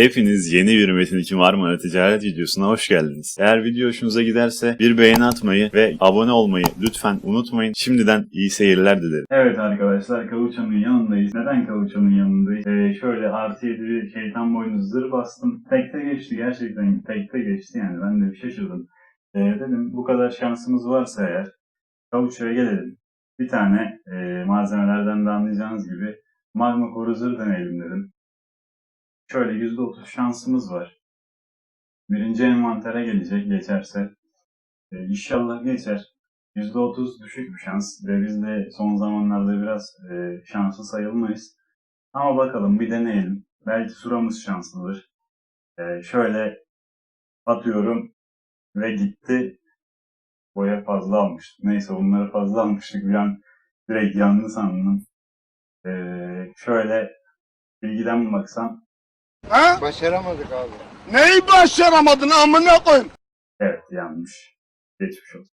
Hepiniz yeni bir Metin 2 Marmara Ticaret videosuna hoş geldiniz. Eğer video hoşunuza giderse bir beğeni atmayı ve abone olmayı lütfen unutmayın. Şimdiden iyi seyirler dilerim. Evet arkadaşlar Kavuço'nun yanındayız. Neden Kavuço'nun yanındayız? Ee, şöyle artı 7 bir şeytan boynu zırh bastım. Tekte geçti gerçekten tekte geçti yani ben de bir şaşırdım. Ee, dedim bu kadar şansımız varsa eğer Kavuço'ya gelelim. Bir tane e, malzemelerden de anlayacağınız gibi magma koru zırh deneyelim dedim. Şöyle %30 şansımız var. Birinci envantere gelecek geçerse. E, inşallah geçer. %30 düşük bir şans ve biz de son zamanlarda biraz e, şanslı sayılmayız. Ama bakalım bir deneyelim. Belki suramız şanslıdır. E, şöyle atıyorum ve gitti. Boya fazla almıştık. Neyse bunları fazla almıştık. Bir an direkt yandı sandım. E, şöyle bilgiden baksam Ha? Başaramadık abi. Neyi başaramadın amına koyayım? Evet yanlış. Geçmiş olsun.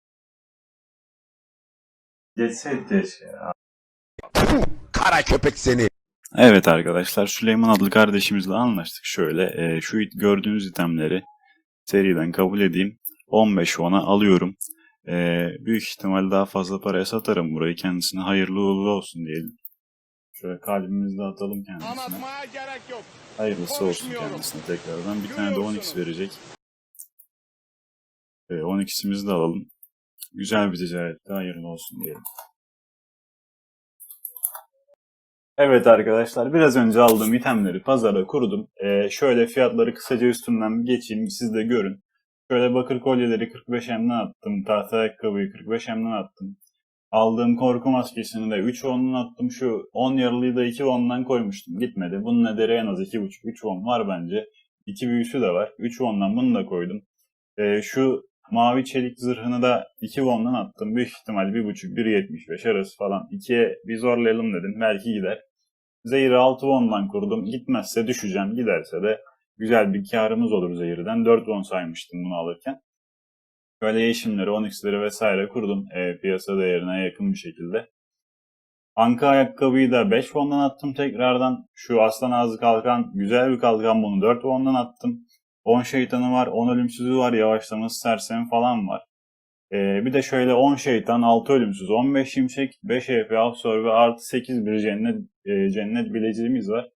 Geçseydi keşke ya. Kara köpek seni. Evet arkadaşlar Süleyman adlı kardeşimizle anlaştık. Şöyle e, şu gördüğünüz itemleri seriden kabul edeyim. 15 ona alıyorum. E, büyük ihtimal daha fazla paraya satarım burayı kendisine. Hayırlı uğurlu olsun diyelim. Şöyle kalbimizi de atalım kendisine. Anlatmaya gerek yok. Hayırlısı olsun kendisine tekrardan. Bir tane de Görüyorsun. 10x verecek. E, 10x'imizi de alalım. Güzel bir ticarette hayırlı olsun diyelim. Evet arkadaşlar biraz önce aldığım itemleri pazara kurdum. Ee, şöyle fiyatları kısaca üstünden geçeyim siz de görün. Şöyle bakır kolyeleri 45M'den attım. Tahta ayakkabıyı 45M'den attım. Aldığım korku maskesini de 3 won'dan attım. Şu 10 yarılıyı da 2 won'dan koymuştum. Gitmedi. Bunun ederi en az 2.5-3 won var bence. 2 büyüsü de var. 3 won'dan bunu da koydum. Ee, şu mavi çelik zırhını da 2 won'dan attım. Büyük ihtimal 1.5-1.75 arası falan. 2'ye bir zorlayalım dedim. Belki gider. Zehir'i 6 won'dan kurdum. Gitmezse düşeceğim. Giderse de güzel bir karımız olur Zehir'den. 4 won saymıştım bunu alırken. Yeşimleri, onyx'leri vesaire kurdum. E, piyasa değerine yakın bir şekilde. Anka ayakkabıyı da 5 won'dan attım tekrardan. Şu aslan ağzı kalkan, güzel bir kalkan bunu 4 won'dan attım. 10 şeytanı var, 10 ölümsüzü var, yavaşlaması sersemi falan var. Ee, bir de şöyle 10 şeytan, 6 ölümsüz, 15 şimşek, 5 EP absorbe artı 8 bir cennet, e, cennet bileceğimiz var.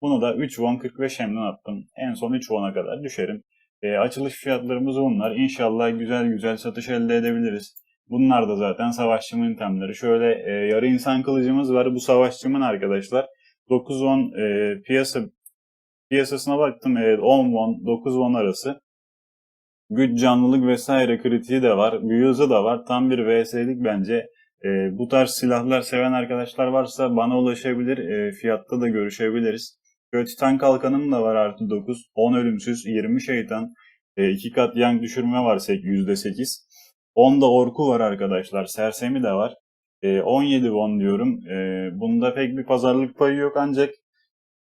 Bunu da 3 won 45 hemden attım. En son 3 won'a kadar düşerim. Ee, açılış fiyatlarımız bunlar. İnşallah güzel güzel satış elde edebiliriz. Bunlar da zaten savaşçımın itemleri. Şöyle e, yarı insan kılıcımız var. Bu savaşçımın arkadaşlar. 9 won e, piyasa piyasasına baktım. Evet 10 won 9 won arası güç, canlılık vesaire kritiği de var. Büyü hızı da var. Tam bir VS'lik bence. E, bu tarz silahlar seven arkadaşlar varsa bana ulaşabilir. E, fiyatta da görüşebiliriz. Böyle Titan kalkanım da var artı 9. 10 ölümsüz, 20 şeytan. 2 kat yank düşürme var sek- %8. 10 da orku var arkadaşlar. Sersemi de var. E, 17 won diyorum. E, bunda pek bir pazarlık payı yok ancak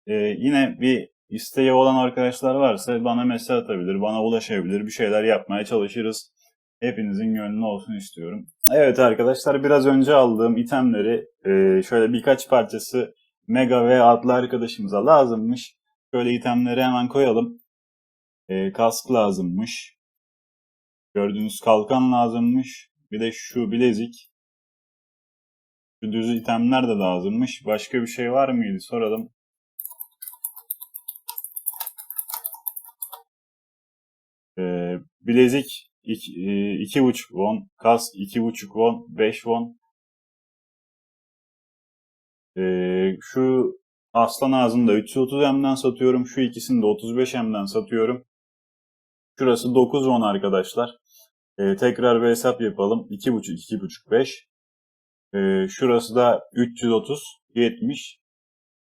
e, yine bir isteği olan arkadaşlar varsa bana mesaj atabilir, bana ulaşabilir, bir şeyler yapmaya çalışırız. Hepinizin gönlü olsun istiyorum. Evet arkadaşlar biraz önce aldığım itemleri e, şöyle birkaç parçası Mega ve adlı arkadaşımıza lazımmış. Şöyle itemleri hemen koyalım. E, kask lazımmış. Gördüğünüz kalkan lazımmış. Bir de şu bilezik. Şu düz itemler de lazımmış. Başka bir şey var mıydı soralım. Ee, bilezik 2,5 won, kask 2,5 won, 5 won. Ee, şu aslan ağzını da 330 M'den satıyorum. Şu ikisini de 35 M'den satıyorum. Şurası 9 won arkadaşlar. Ee, tekrar bir hesap yapalım. 2,5, 2,5, 5. Ee, şurası da 330, 70.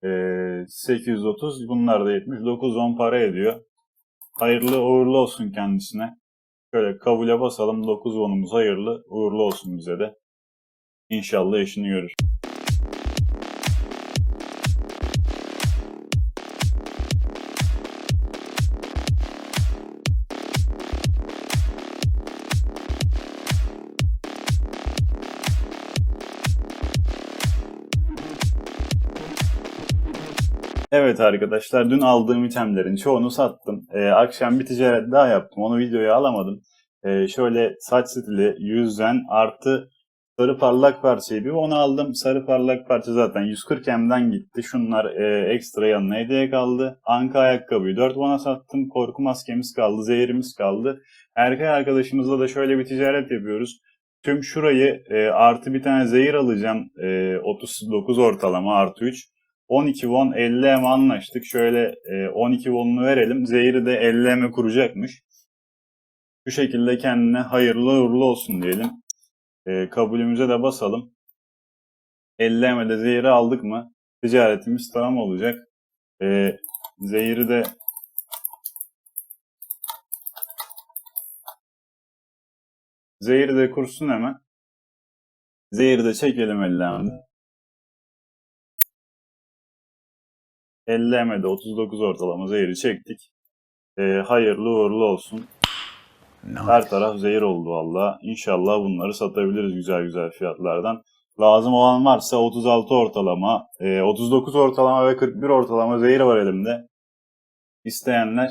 Ee, 830. Bunlar da 70. 9 won para ediyor. Hayırlı uğurlu olsun kendisine. Şöyle kabule basalım. 9 wonumuz hayırlı uğurlu olsun bize de. İnşallah işini görür. Evet arkadaşlar dün aldığım itemlerin çoğunu sattım. Ee, akşam bir ticaret daha yaptım. Onu videoya alamadım. Ee, şöyle saç stili yüzden artı sarı parlak parçayı bir onu aldım. Sarı parlak parça zaten 140 M'den gitti. Şunlar e, ekstra yanına hediye kaldı. Anka ayakkabıyı 4 bana sattım. Korku maskemiz kaldı. Zehirimiz kaldı. Erkek arkadaşımızla da şöyle bir ticaret yapıyoruz. Tüm şurayı e, artı bir tane zehir alacağım. E, 39 ortalama artı 3. 12 won 50 em anlaştık. Şöyle e, 12 won'unu verelim. Zehir'i de 50 em'e kuracakmış. Bu şekilde kendine hayırlı uğurlu olsun diyelim. E, kabulümüze de basalım. 50 em'e de zehir'i aldık mı ticaretimiz tamam olacak. E, zehir'i de Zehir'i de kursun hemen. Zehir'i de çekelim ellerinde. 50'de 39 ortalama zehiri çektik. E, hayırlı uğurlu olsun. Her taraf zehir oldu valla. İnşallah bunları satabiliriz güzel güzel fiyatlardan. Lazım olan varsa 36 ortalama, e, 39 ortalama ve 41 ortalama zehir var elimde. İsteyenler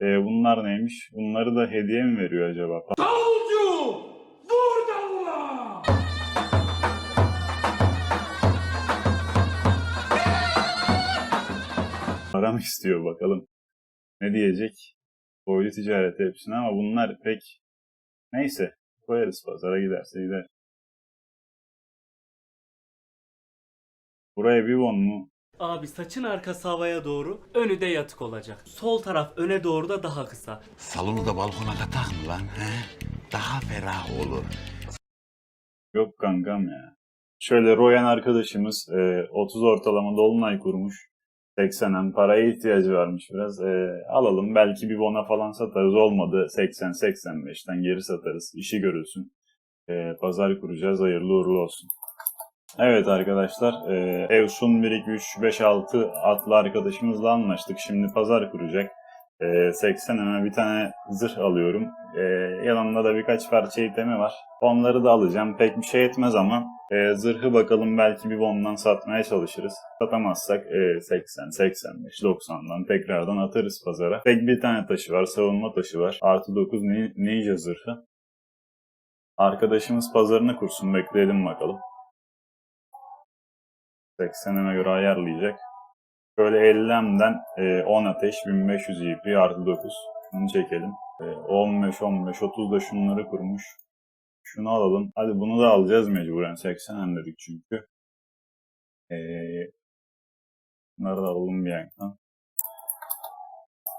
e, bunlar neymiş? Bunları da hediye mi veriyor acaba? Para mı istiyor bakalım. Ne diyecek? Boylu ticareti hepsine ama bunlar pek neyse koyarız pazara giderse gider. Buraya bir won mu? Abi saçın arkası havaya doğru, önü de yatık olacak. Sol taraf öne doğru da daha kısa. Salonu da balkona katak mı lan he? Daha ferah olur. Yok kankam ya. Şöyle Royan arkadaşımız e, 30 ortalama dolunay kurmuş. 80'en paraya ihtiyacı varmış biraz. E, alalım belki bir bona falan satarız. Olmadı 80-85'ten geri satarız. İşi görülsün. E, pazar kuracağız. Hayırlı uğurlu olsun. Evet arkadaşlar. E, Evsun 1, 2, 3, 5, 6 atlı arkadaşımızla anlaştık. Şimdi pazar kuracak. E, 80 hemen bir tane zırh alıyorum. E, yanımda da birkaç parça itemi var. Onları da alacağım. Pek bir şey etmez ama e, zırhı bakalım belki bir bondan satmaya çalışırız. Satamazsak e, 80, 85, 90'dan tekrardan atarız pazara. Tek bir tane taşı var. Savunma taşı var. Artı 9 ni- ninja zırhı. Arkadaşımız pazarını kursun. Bekleyelim bakalım. 80'ime göre ayarlayacak. Şöyle 50'den e, 10 ateş 1500 EP artı 9. Bunu çekelim. E, 15 15 30 da şunları kurmuş. Şunu alalım. Hadi bunu da alacağız mecburen. 80 dedik çünkü. E, bunları da alalım bir yandan.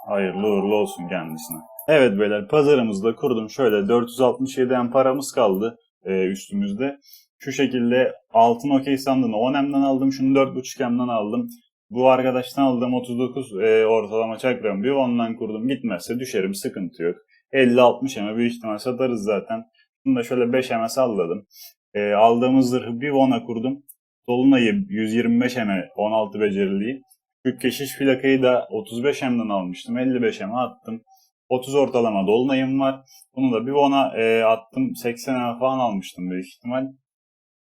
Hayırlı uğurlu olsun kendisine. Evet beyler pazarımızı da kurdum. Şöyle 467 en paramız kaldı e, üstümüzde. Şu şekilde altın okey sandığını 10 M'den aldım. Şunu 4.5 M'den aldım. Bu arkadaştan aldığım 39 e, ortalama çakram bir ondan kurdum. Gitmezse düşerim sıkıntı yok. 50-60 M'e büyük ihtimal satarız zaten. Da şöyle 5 M'e salladım. E, aldığımız zırhı bir Von'a kurdum. Dolunay'ı 125 M'e 16 beceriliği. Şu keşiş plakayı da 35 M'den almıştım. 55 M'e attım. 30 ortalama dolunayım var. Bunu da bir Von'a e, attım. 80 M falan almıştım büyük ihtimal.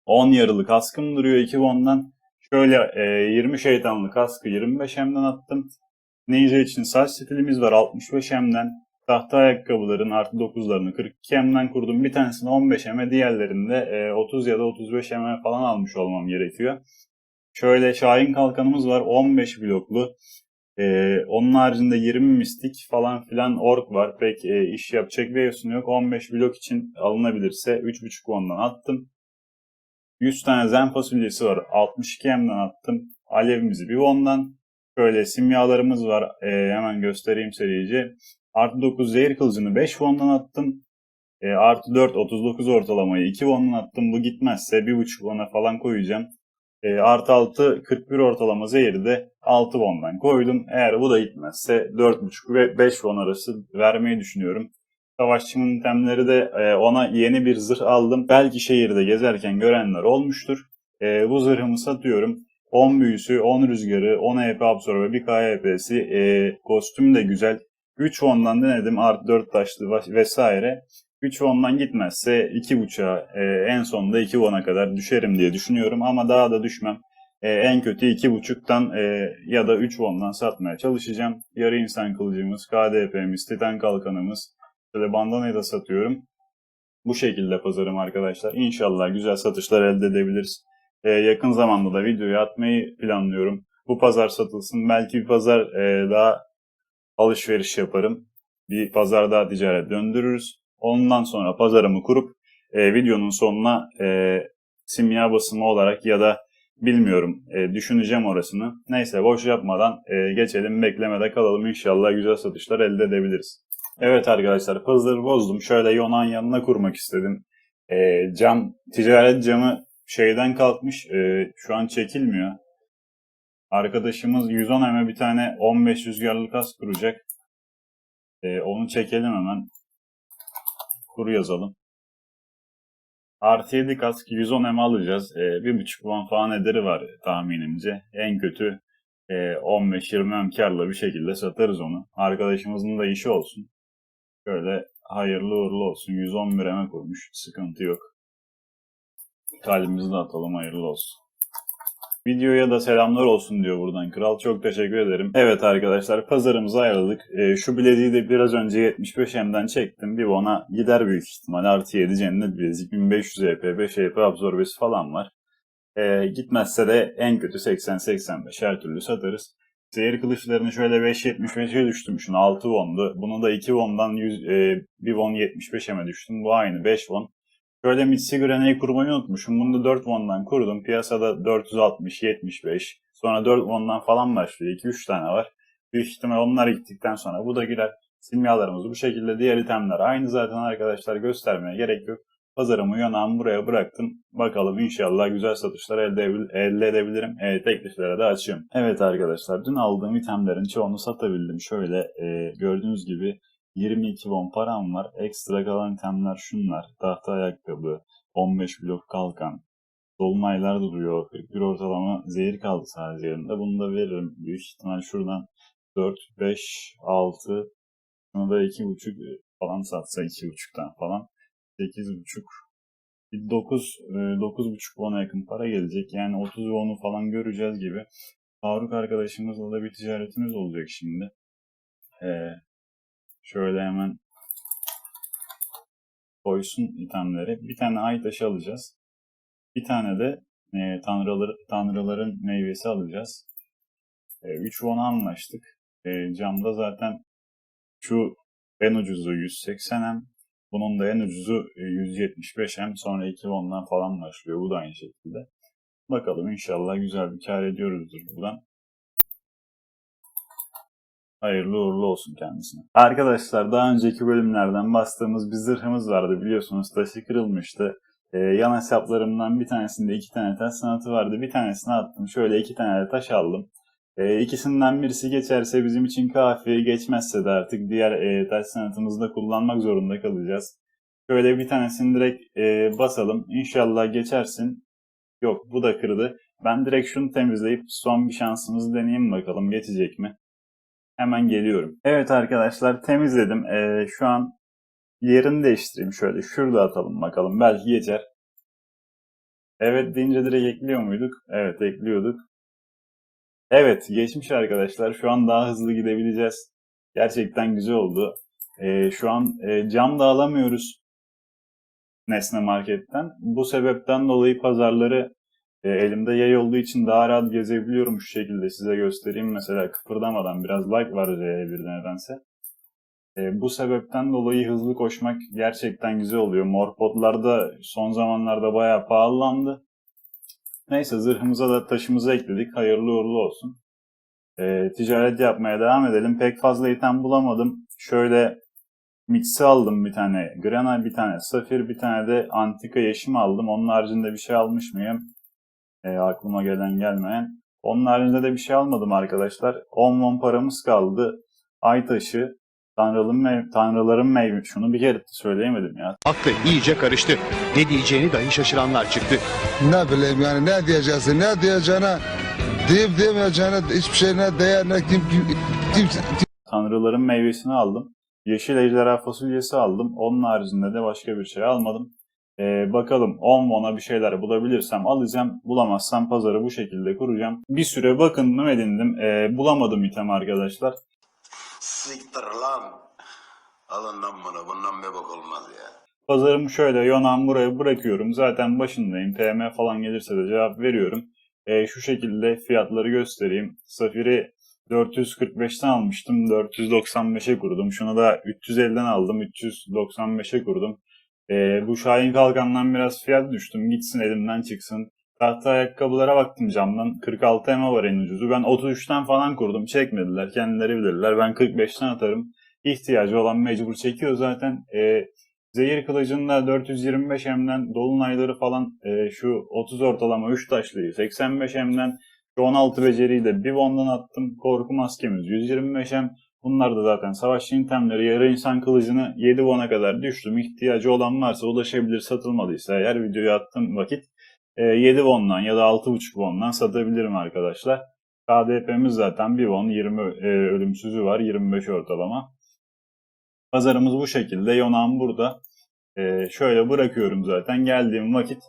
10 yarılı kaskım duruyor 2 Von'dan. Şöyle e, 20 şeytanlı kaskı 25 M'den attım. Ninja için saç stilimiz var 65 M'den. Tahta ayakkabıların artı 9'larını 42 M'den kurdum. Bir tanesini 15 M'e diğerlerini de e, 30 ya da 35 M'e falan almış olmam gerekiyor. Şöyle Şahin kalkanımız var 15 bloklu. E, onun haricinde 20 mistik falan filan ork var. Pek e, iş yapacak bir yosun yok. 15 blok için alınabilirse 3.5 ondan attım. 100 tane zen fasulyesi var. 62 M'den attım. Alevimizi bir ondan. Şöyle simyalarımız var. Ee, hemen göstereyim serici. Artı 9 zehir kılıcını 5 won'dan attım. Ee, artı 4 39 ortalamayı 2 won'dan attım. Bu gitmezse 1.5 won'a falan koyacağım. Ee, artı 6 41 ortalama zehri de 6 won'dan koydum. Eğer bu da gitmezse 4.5 ve 5 won arası vermeyi düşünüyorum. Savaşçının itemleri de e, ona yeni bir zırh aldım. Belki şehirde gezerken görenler olmuştur. E, bu zırhımı satıyorum. 10 büyüsü, 10 rüzgarı, 10 EP absorbe, 1 K EP'si, e, kostüm de güzel. 3 ondan denedim, artı 4 taşlı vesaire. 3 ondan gitmezse 2.5'a e, en sonunda 2 won'a kadar düşerim diye düşünüyorum ama daha da düşmem. e, en kötü 2.5'tan e, ya da 3 won'dan satmaya çalışacağım. Yarı insan kılıcımız, KDP'miz, Titan kalkanımız, şöyle bandanayı da satıyorum. Bu şekilde pazarım arkadaşlar. İnşallah güzel satışlar elde edebiliriz. E, yakın zamanda da videoyu atmayı planlıyorum. Bu pazar satılsın. Belki bir pazar e, daha alışveriş yaparım. Bir pazar daha ticaret döndürürüz. Ondan sonra pazarımı kurup e, videonun sonuna e, simya basımı olarak ya da bilmiyorum e, düşüneceğim orasını. Neyse boş yapmadan e, geçelim beklemede kalalım. İnşallah güzel satışlar elde edebiliriz. Evet arkadaşlar pazarı bozdum. Şöyle Yonan yanına kurmak istedim. E, cam, ticaret camı şeyden kalkmış. E, şu an çekilmiyor. Arkadaşımız 110 eme bir tane 15 rüzgarlı kas kuracak. E, onu çekelim hemen. Kur yazalım. Artı 7 kask 110 eme alacağız. E, 1.5 puan falan ederi var tahminimce. En kötü e, 15-20 em karla bir şekilde satarız onu. Arkadaşımızın da işi olsun. Şöyle hayırlı uğurlu olsun. 111 eme koymuş. Sıkıntı yok. Kalbimizi de atalım hayırlı olsun. Videoya da selamlar olsun diyor buradan kral. Çok teşekkür ederim. Evet arkadaşlar pazarımızı ayarladık. Ee, şu bileziği de biraz önce 75 M'den çektim. Bir ona gider büyük ihtimal. Artı 7 cennet bilezik 1500 EP, 5 EP absorbesi falan var. Ee, gitmezse de en kötü 80-85 her türlü satarız. Seyir kılıçlarını şöyle 5.75'e düştüm. Şunu 6 won'du. Bunu da 2 won'dan 100, e, 1 won 75 M'e düştüm. Bu aynı 5 won. Şöyle Mitsi Grana'yı kurmayı unutmuşum. Bunu da 4 won'dan kurdum. Piyasada 460, 75. Sonra 4 won'dan falan başlıyor. 2-3 tane var. Büyük ihtimal onlar gittikten sonra bu da girer. Simyalarımız bu şekilde. Diğer itemler aynı zaten arkadaşlar göstermeye gerek yok. Pazarımı yanağımı buraya bıraktım. Bakalım inşallah güzel satışlar elde, elde edebilirim. E, tekliflere de açıyorum. Evet arkadaşlar dün aldığım itemlerin çoğunu satabildim. Şöyle e, gördüğünüz gibi 22 won param var. Ekstra kalan itemler şunlar. Tahta ayakkabı, 15 blok kalkan, dolunaylar duruyor. 41 ortalama zehir kaldı sadece elimde. Bunu da veririm. Büyük ihtimal şuradan 4, 5, 6, şunu da 2,5 falan satsa 2,5'tan falan. 8,5 bir 9, 9,5 won'a yakın para gelecek. Yani 30 won'u falan göreceğiz gibi. Faruk arkadaşımızla da bir ticaretimiz olacak şimdi. Ee, şöyle hemen koysun itemleri. Bir tane ay taşı alacağız. Bir tane de e, tanrılar, tanrıların meyvesi alacağız. E, 3 won'a anlaştık. E, camda zaten şu en ucuzu 180 M. Bunun da en ucuzu e, 175 M. Sonra 2 won'dan falan başlıyor. Bu da aynı şekilde. Bakalım inşallah güzel bir kar ediyoruzdur buradan. Hayırlı uğurlu olsun kendisine. Arkadaşlar daha önceki bölümlerden bastığımız bir zırhımız vardı biliyorsunuz taşı kırılmıştı. Ee, yan hesaplarımdan bir tanesinde iki tane taş sanatı vardı. Bir tanesini attım. Şöyle iki tane de taş aldım. Ee, ikisinden birisi geçerse bizim için kafi. Geçmezse de artık diğer e, taş sanatımızı da kullanmak zorunda kalacağız. Şöyle bir tanesini direkt e, basalım. İnşallah geçersin. Yok bu da kırdı. Ben direkt şunu temizleyip son bir şansımızı deneyeyim bakalım geçecek mi? Hemen geliyorum. Evet arkadaşlar temizledim. Ee, şu an yerini değiştireyim şöyle. Şurada atalım bakalım. Belki geçer. Evet deyince direkt ekliyor muyduk? Evet ekliyorduk. Evet geçmiş arkadaşlar. Şu an daha hızlı gidebileceğiz. Gerçekten güzel oldu. Ee, şu an e, cam da alamıyoruz. Nesne Market'ten. Bu sebepten dolayı pazarları e, elimde yay olduğu için daha rahat gezebiliyorum şu şekilde size göstereyim. Mesela kıpırdamadan biraz like var R1'de nedense. E, bu sebepten dolayı hızlı koşmak gerçekten güzel oluyor. Morpodlarda son zamanlarda bayağı pahalandı. Neyse zırhımıza da taşımızı ekledik. Hayırlı uğurlu olsun. E, ticaret yapmaya devam edelim. Pek fazla item bulamadım. Şöyle Mix'i aldım bir tane. Grana bir tane. Safir bir tane de Antika Yeşim aldım. Onun haricinde bir şey almış mıyım? E, aklıma gelen gelmeyen. Onun haricinde de bir şey almadım arkadaşlar. 10 won paramız kaldı. Ay taşı, tanrıların, mev tanrıların meyve. Şunu bir kere söyleyemedim ya. Aklı iyice karıştı. Ne diyeceğini dahi şaşıranlar çıktı. Ne bileyim yani ne diyeceksin ne diyeceğine deyip demeyeceğine hiçbir şey ne değer ne kim kim, kim, Tanrıların meyvesini aldım. Yeşil ejderha fasulyesi aldım. Onun haricinde de başka bir şey almadım. Ee, bakalım 10 won'a bir şeyler bulabilirsem alacağım. Bulamazsam pazarı bu şekilde kuracağım. Bir süre bakındım edindim. Ee, bulamadım item arkadaşlar. Siktir lan. Alın lan bunu. Bundan bir bok olmaz ya. Pazarımı şöyle Yonan buraya bırakıyorum. Zaten başındayım. PM falan gelirse de cevap veriyorum. Ee, şu şekilde fiyatları göstereyim. Safir'i 445'ten almıştım. 495'e kurdum. Şunu da 350'den aldım. 395'e kurdum. Ee, bu Şahin Kalkan'dan biraz fiyat düştüm. Gitsin elimden çıksın. Tahta ayakkabılara baktım camdan. 46 EMA var en ucuzu. Ben 33'ten falan kurdum. Çekmediler. Kendileri bilirler. Ben 45'ten atarım. İhtiyacı olan mecbur çekiyor zaten. Ee, Zehir kılıcında 425 M'den dolunayları falan e, şu 30 ortalama 3 taşlıyı 85 M'den şu 16 beceriyi de bir bondan attım. Korku maskemiz 125 M. Bunlar da zaten savaşçı itemleri yarı insan kılıcını 7 bona kadar düştüm. İhtiyacı olan varsa ulaşabilir satılmadıysa eğer videoyu attığım vakit e, 7 bondan ya da 6.5 bondan satabilirim arkadaşlar. KDP'miz zaten 1 bon 20 e, ölümsüzü var 25 ortalama. Pazarımız bu şekilde. Yonan burada. Ee, şöyle bırakıyorum zaten. Geldiğim vakit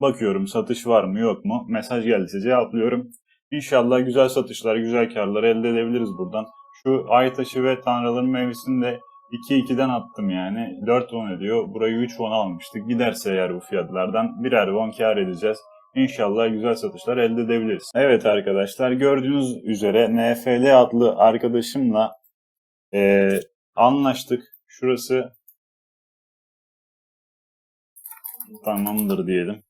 bakıyorum satış var mı yok mu. Mesaj geldiyse cevaplıyorum. İnşallah güzel satışlar, güzel karlar elde edebiliriz buradan. Şu ay taşı ve tanrıların meyvesini de 2-2'den attım yani. 4 won ediyor. Burayı 3 won almıştık. Giderse eğer bu fiyatlardan birer won kar edeceğiz. İnşallah güzel satışlar elde edebiliriz. Evet arkadaşlar gördüğünüz üzere NFL adlı arkadaşımla eee Anlaştık. Şurası tamamdır diyelim.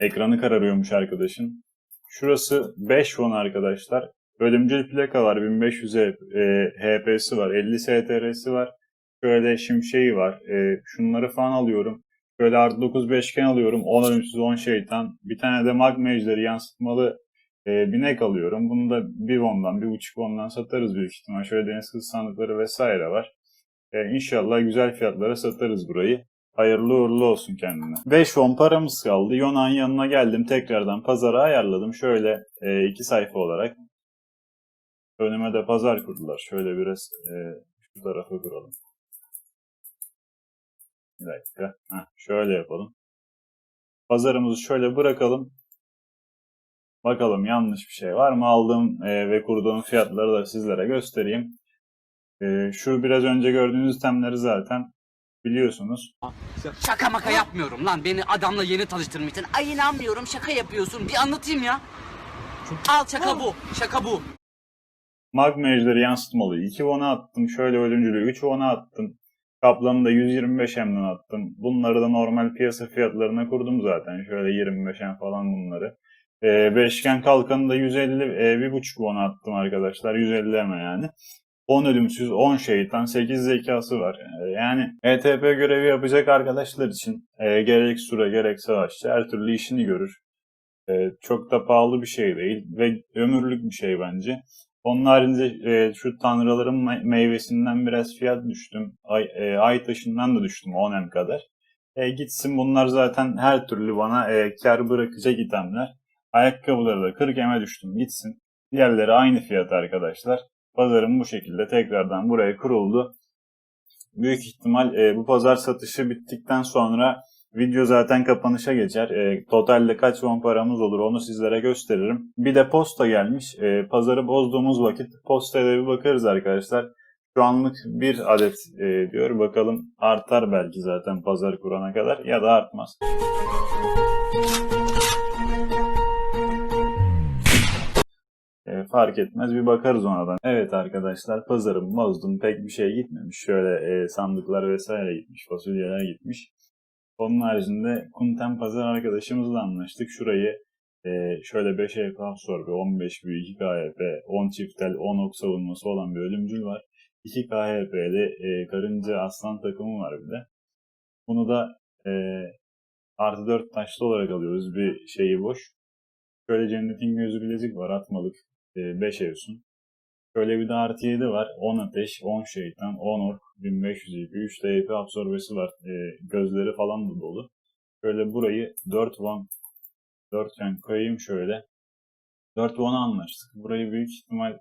Ekranı kararıyormuş arkadaşın. Şurası 5 won arkadaşlar. Ölümcül plaka var. 1500 e, HP'si var. 50 STR'si var. Şöyle şimşeği var. E, şunları falan alıyorum. Şöyle artı 9 beşgen alıyorum. 10 ölümsüz 10 şeytan. Bir tane de mag mage'leri yansıtmalı e, binek alıyorum. Bunu da bir won'dan, bir buçuk won'dan satarız büyük ihtimal. Şöyle deniz kızı sandıkları vesaire var. E, inşallah güzel fiyatlara satarız burayı. Hayırlı uğurlu olsun kendine. 5 won paramız kaldı. Yonan yanına geldim. Tekrardan pazara ayarladım. Şöyle e, iki sayfa olarak. Önüme de pazar kurdular. Şöyle biraz e, şu tarafa kuralım. Bir dakika. Heh, şöyle yapalım. Pazarımızı şöyle bırakalım. Bakalım yanlış bir şey var mı? Aldığım e, ve kurduğum fiyatları da sizlere göstereyim. E, şu biraz önce gördüğünüz itemleri zaten biliyorsunuz. Şaka maka yapmıyorum lan. Beni adamla yeni tanıştırmışsın. Ay inanmıyorum şaka yapıyorsun. Bir anlatayım ya. Al şaka bu. Şaka bu. Mag Mage'leri yansıtmalı 2 won'a attım. Şöyle ölümcülü 3 won'a attım. Kaplanı da 125 M'den attım. Bunları da normal piyasa fiyatlarına kurdum zaten. Şöyle 25 M falan bunları. E, beşgen kalkanı da 150, e, 1.5 won attım arkadaşlar. 150 M yani. 10 ölümsüz, 10 şeytan, 8 zekası var. E, Yani ETP görevi yapacak arkadaşlar için e, gerek sura gerek savaşçı her türlü işini görür. E, çok da pahalı bir şey değil ve ömürlük bir şey bence. Onun haricinde e, şu tanrıların me- meyvesinden biraz fiyat düştüm. Ay, e, ay taşından da düştüm 10 M kadar. E, gitsin bunlar zaten her türlü bana e, kar bırakacak itemler. Ayakkabıları da 40 M'e düştüm gitsin. Diğerleri aynı fiyat arkadaşlar. Pazarım bu şekilde tekrardan buraya kuruldu. Büyük ihtimal e, bu pazar satışı bittikten sonra video zaten kapanışa geçer. E, totalde kaç won paramız olur onu sizlere gösteririm. Bir de posta gelmiş. E, pazarı bozduğumuz vakit postaya bir bakarız arkadaşlar. Şu anlık bir adet e, diyor. Bakalım artar belki zaten pazar kurana kadar ya da artmaz. E, fark etmez bir bakarız ona da. Evet arkadaşlar pazarım bozdum. Pek bir şey gitmemiş. Şöyle e, sandıklar vesaire gitmiş. Fasulyeler gitmiş. Onun haricinde Kunten Pazar arkadaşımızla anlaştık. Şurayı e, şöyle 5 EP absorbe, 15 büyü, 2 KHP, 10 çiftel, 10 ok savunması olan bir ölümcül var. 2 KHP'li e, karınca aslan takımı var bir de. Bunu da e, artı 4 taşlı olarak alıyoruz. Bir şeyi boş. Şöyle cennetin gözü bilezik var atmalık. 5 evsun. Şöyle bir de artı 7 var. 10 ateş, 10 şeytan, 10 ork, 1500 EP, 3 TP absorbesi var. E, gözleri falan da dolu. Şöyle burayı 4 won 4 yan koyayım şöyle. 4 won'a anlaştık. Burayı büyük ihtimal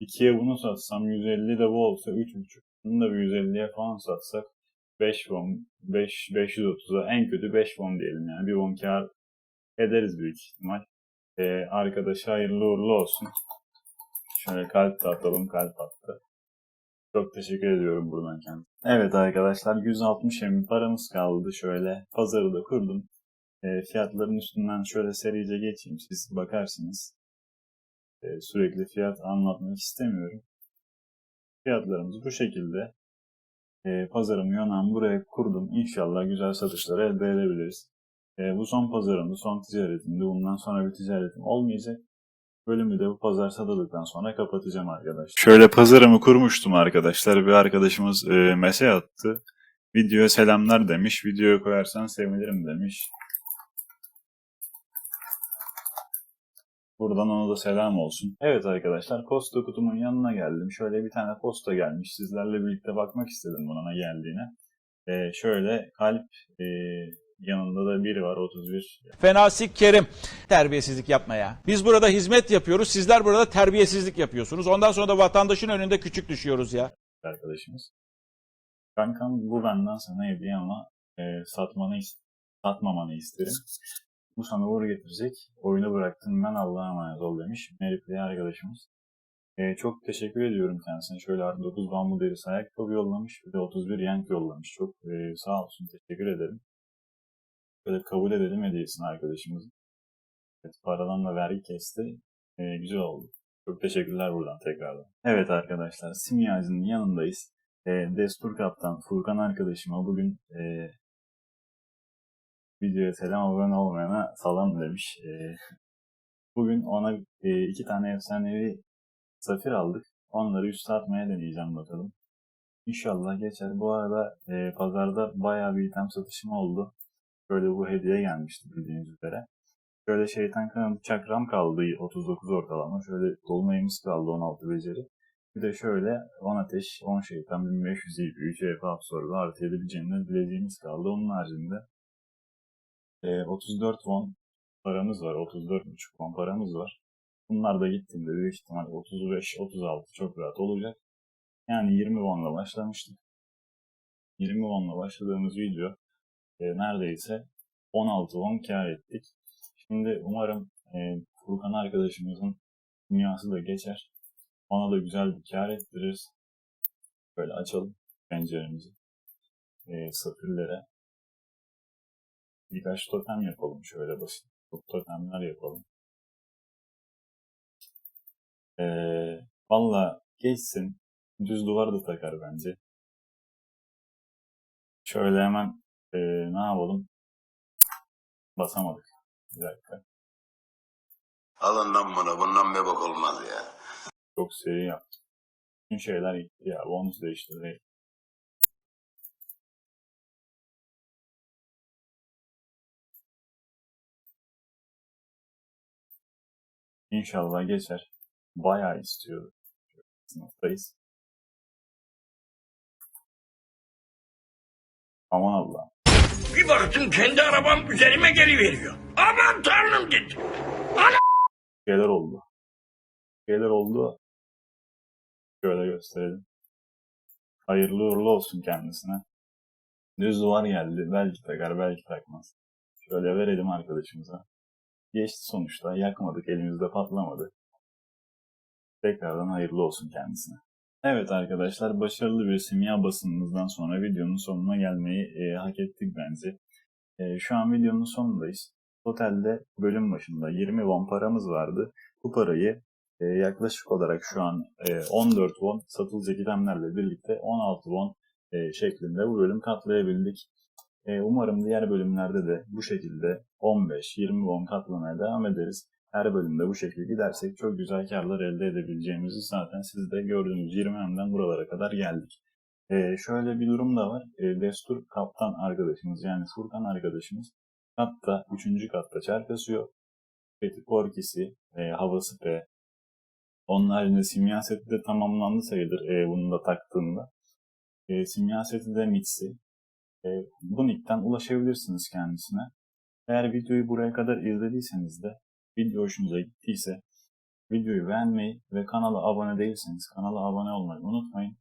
2'ye bunu satsam 150 de bu olsa 3.5. Bunu da bir 150'ye falan satsak 5 won, 5, 530'a en kötü 5 won diyelim yani. 1 won kar ederiz büyük ihtimal. Ee, arkadaşa hayırlı uğurlu olsun. Şöyle kalp de kalp attı. Çok teşekkür ediyorum buradan kendisine. Evet arkadaşlar 160 em paramız kaldı. Şöyle pazarı da kurdum. Ee, fiyatların üstünden şöyle serice geçeyim. Siz bakarsınız. Ee, sürekli fiyat anlatmak istemiyorum. Fiyatlarımız bu şekilde. Ee, pazarımı yanan buraya kurdum. İnşallah güzel satışlar elde edebiliriz. Ee, bu son pazarımdı, son ticaretimdi. Bundan sonra bir ticaretim olmayacak. Bölümü de bu pazar satıldıktan sonra kapatacağım arkadaşlar. Şöyle pazarımı kurmuştum arkadaşlar. Bir arkadaşımız e, mesaj attı. Videoya selamlar demiş. Videoya koyarsan sevinirim demiş. Buradan ona da selam olsun. Evet arkadaşlar posta kutumun yanına geldim. Şöyle bir tane posta gelmiş. Sizlerle birlikte bakmak istedim buna ne geldiğine. Ee, şöyle kalp e, yanında da biri var 31 Fenasik Kerim. Terbiyesizlik yapma ya. Biz burada hizmet yapıyoruz. Sizler burada terbiyesizlik yapıyorsunuz. Ondan sonra da vatandaşın önünde küçük düşüyoruz ya. arkadaşımız. Kankam bu benden sana hediye ama e, satmanı satmamanı isterim. Bu sana uğur getirecek. Oyunu bıraktın ben Allah'a emanet ol demiş. Meripli arkadaşımız. E, çok teşekkür ediyorum kendisine. Şöyle 9 bambu derisi ayakkabı yollamış. Bir de 31 yank yollamış. Çok e, sağ olsun. Teşekkür ederim. Böyle kabul edelim hediyesini arkadaşımızın. Evet, paradan da vergi kesti. E, güzel oldu. Çok teşekkürler buradan tekrardan. Evet arkadaşlar simyacının yanındayız. E, Destur Kaptan Furkan arkadaşıma bugün e, videoya selam abone olmayana salam demiş. E, bugün ona e, iki tane efsanevi safir aldık. Onları üst atmaya deneyeceğim bakalım. İnşallah geçer. Bu arada e, pazarda bayağı bir item satışım oldu. Böyle bu hediye gelmişti bildiğiniz üzere. Şöyle şeytan kanadı çakram kaldı 39 ortalama. Şöyle dolunayımız kaldı 16 beceri. Bir de şöyle 10 ateş, 10 şeytan, 1500 iyi 3 EF absorbe artı 7 bir bileceğimiz kaldı. Onun haricinde e, 34 won paramız var. 34,5 won paramız var. Bunlar da gittiğinde büyük ihtimal 35-36 çok rahat olacak. Yani 20 wonla başlamıştık. 20 wonla başladığımız video e, neredeyse 16 won kar ettik. Şimdi umarım e, Furkan arkadaşımızın dünyası da geçer. Ona da güzel bir kar ettiririz. Böyle açalım penceremizi. E, safirlere. Birkaç totem yapalım şöyle basit. Çok totemler yapalım. E, Valla geçsin. Düz duvar da takar bence. Şöyle hemen e, ne yapalım? Basamadık. Bir dakika. Alın lan bunu bundan bir bak olmaz ya. Çok seri yaptım. Bütün şeyler gitti ya. Bonus değiştirdi. İnşallah geçer. Bayağı istiyorum. Sınıftayız. Aman Allah. Bir baktım kendi arabam üzerime geliveriyor. Aman tanrım dedi. Şeyler oldu. Şeyler oldu. Şöyle gösterelim. Hayırlı uğurlu olsun kendisine. Düz duvar geldi. Belki takar, belki takmaz. Şöyle verelim arkadaşımıza. Geçti sonuçta. Yakmadık, elimizde patlamadı. Tekrardan hayırlı olsun kendisine. Evet arkadaşlar, başarılı bir simya basınımızdan sonra videonun sonuna gelmeyi e, hak ettik bence. E, şu an videonun sonundayız. Totalde bölüm başında 20 won paramız vardı. Bu parayı e, yaklaşık olarak şu an e, 14 won satılacak itemlerle birlikte 16 won e, şeklinde bu bölüm katlayabildik. E, umarım diğer bölümlerde de bu şekilde 15-20 won katlamaya devam ederiz. Her bölümde bu şekilde gidersek çok güzel karlar elde edebileceğimizi zaten siz de gördüğünüz 20 M'den buralara kadar geldik. E, şöyle bir durum da var. E, Destur kaptan arkadaşımız yani Furkan arkadaşımız katta 3. katta çar kasıyor. Fethi Korkisi, e, Havası P. Onun haricinde simya seti de tamamlandı sayılır e, bunu da taktığında. E, simya seti de Mitsi. E, bu nickten ulaşabilirsiniz kendisine. Eğer videoyu buraya kadar izlediyseniz de video hoşunuza gittiyse videoyu beğenmeyi ve kanala abone değilseniz kanala abone olmayı unutmayın.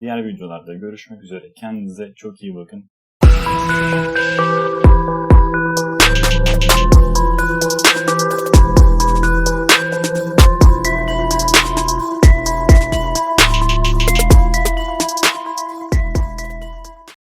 Diğer videolarda görüşmek üzere. Kendinize çok iyi bakın.